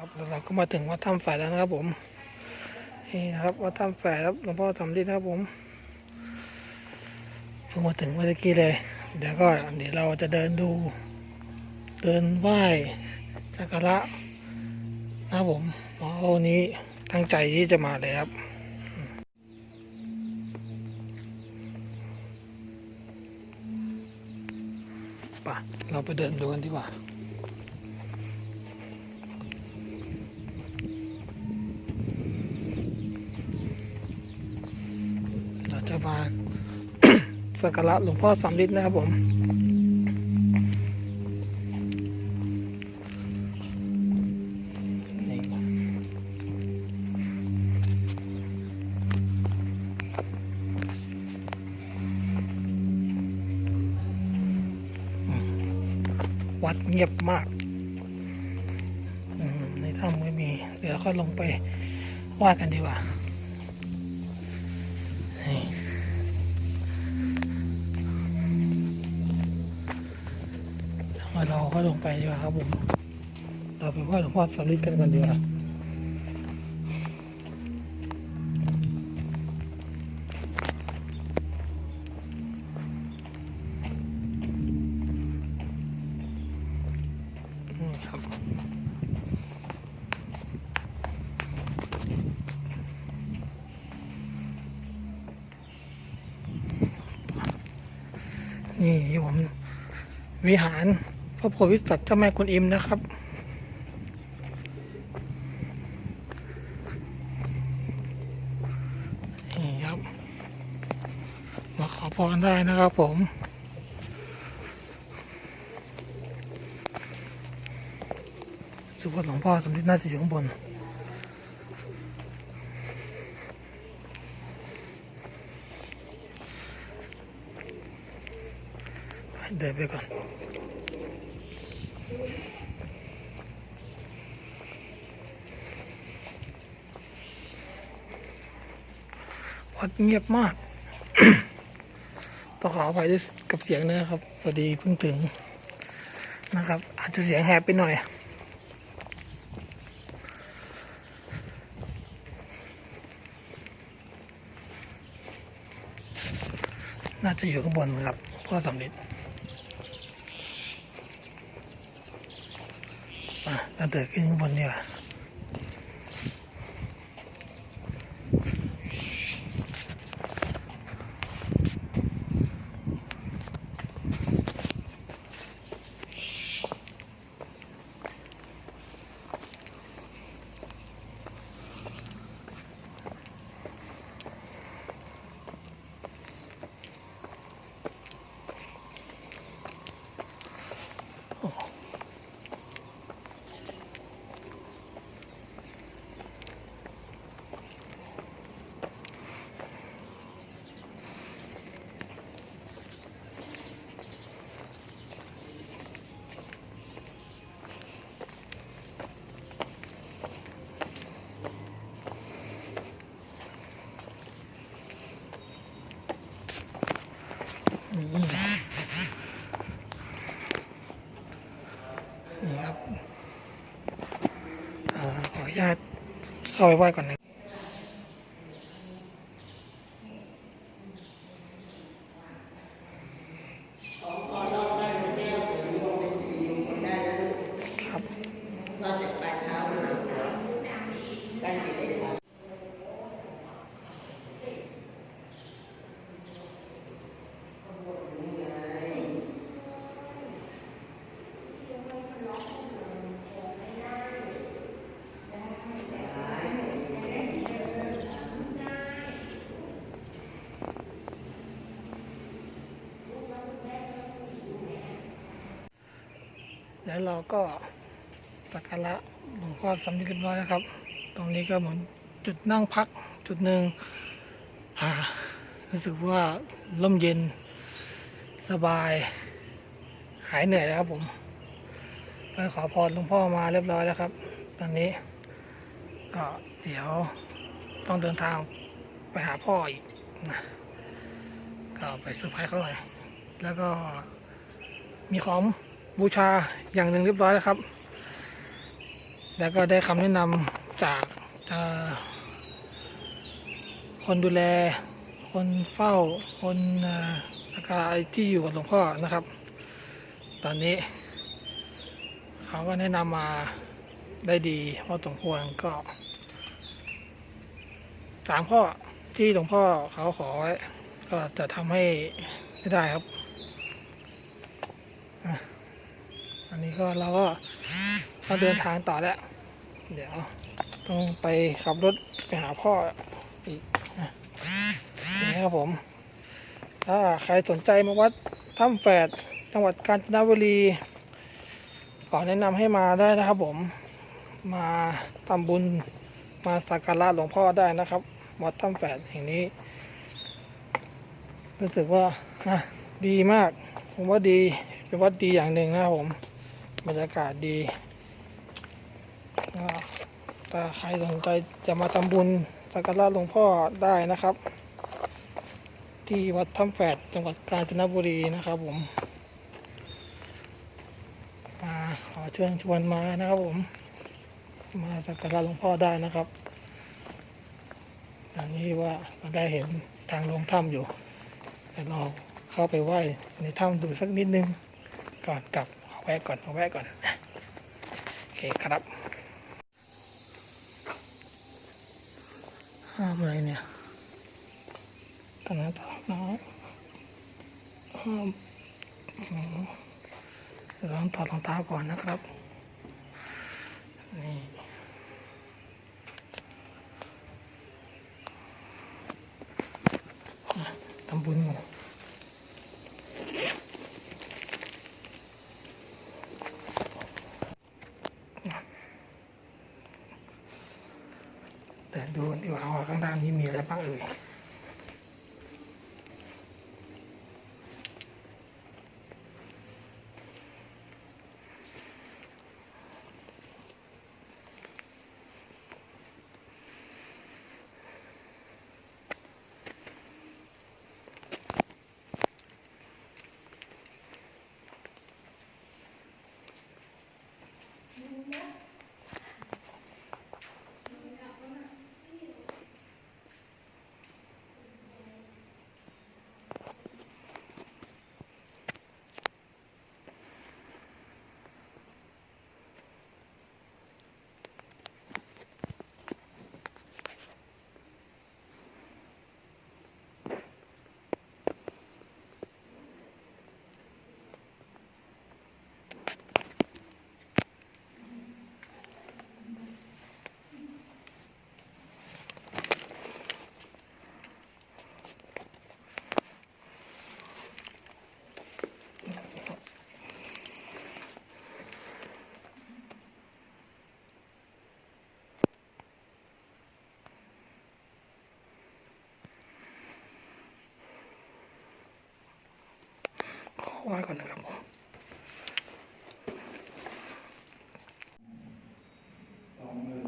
ครับเราก็มาถึงวัดถ้ำแฝดแล้วนะครับผมนี่นะครับวัดถ้ำแฝดครับหลวงพ่อสำลิดนะครับผมเพิ่งมาถึงเมื่อกี้เลย เดี๋ยวก็เดี๋ยวเราจะเดินดู เดินไหว้สักการะนะครับผมวันนี้ตั้งใจที่จะมาเลยครับป่ะเราไปเดินดูกันดีกว่า จะมาสักการะหลวงพ่อสำลิดนะครับผม วัดเงียบมาก ในถ้ำไม่มี เดี๋ยวก็ลงไปว่ากันดีกว่า เอาเราก็ลงไปดีกว่าครับผม เราไปไหว้หลวงพ่อสำลิดกันกันดีกว่าอืมครับนี่ผมวิหาร พระโพธิสัตว์เจ้าแม่กุนอิมนะครับ นี่ครับมาขอพรได้นะครับผมสุพจน์หลวงพ่อสมเด็จน่าจะอยู่ข้างบนเดินไปก่อน วัดเงียบมาก ต้องขออภัยด้วยกับเสียงนะครับพอดีเพิ่งถึงนะครับ อาจจะเสียงแหบไปหน่อย น่าจะอยู่ข้างบนครับพ่อสำเร็จอะเราเดินขึ้นข้างบนดีกว่านี่นี่ครับอ่าขออนุญาต เข้าไปไหว้ก่อนนะครับ นอกจากปลายเท้าเลยตั้งจิตอธิษฐาน แล้วเราก็สักการะหลวงพ่อสำเร็จเรียบร้อยแล้วครับ ตรงนี้ก็เหมือนจุดนั่งพักจุดหนึ่งอ่ารู้สึกว่าร่มเย็นสบาย หายเหนื่อยแล้วครับผมไปขอพรหลวงพ่อมาเรียบร้อยแล้วครับ ตอนนี้ก็เดี๋ยวต้องเดินทางไปหาพ่ออีกนะก็ไปเซอร์ไพรส์เขาหน่อยแล้วก็มีของ บูชาอย่างหนึ่งเรียบร้อยแล้วครับ แล้วก็ได้คำแนะนำจากคนดูแล คนเฝ้า คนอ่อแล้วก็ไอ้ที่อยู่กับหลวงพ่อนะครับ ตอนนี้ เขาก็แนะนำมาได้ดีพอสมควรก็สามข้อที่หลวงพ่อเขาขอไว้ก็จะทำให้ได้ครับ อันนี้ก็เราก็เราเดินทางต่อแล้ว เดี๋ยวต้องไปขับรถไปหาพ่ออีกอะนี่ครับผม ถ้าใครสนใจมาวัดถ้ำแฝดจังหวัดกาญจนบุรีขอแนะนำให้มาได้นะครับผม มาทำบุญมาสักการะหลวงพ่อได้นะครับ วัดถ้ำแฝดแห่งนี้ รู้สึกว่าดีมาก ผมว่าดีเป็นวัดดีอย่างหนึ่งนะครับผม บรรยากาศดีอ่าถ้าใครสนใจจะมาทำบุญสักการะหลวงพ่อได้นะครับ ที่วัดถ้ำแฝดจังหวัดกาญจนบุรีนะครับผมมาขอเชิญชวนมานะครับผม มาสักการะหลวงพ่อได้นะครับอันนี้ว่าเราได้เห็นทางลงถ้ำอยู่แต่เราเข้าไปไหว้ในถ้ำดูสักนิดนึงก่อนกลับ แวะก่อนเอาแวะก่อน โอเคครับห้ามอะไรเนี่ยตอนนั้นต่อน้องห้ามลองถอดรองเท้าก่อนนะครับ นี่ทำบุญหมู่แต่ ดูดีกว่าว่าข้างด้างนี้มีอะไรบ้างเอ่ย ขอไหว้ก่อนนะครับผมสองหมื่นสี่โลคุยกับโยมอ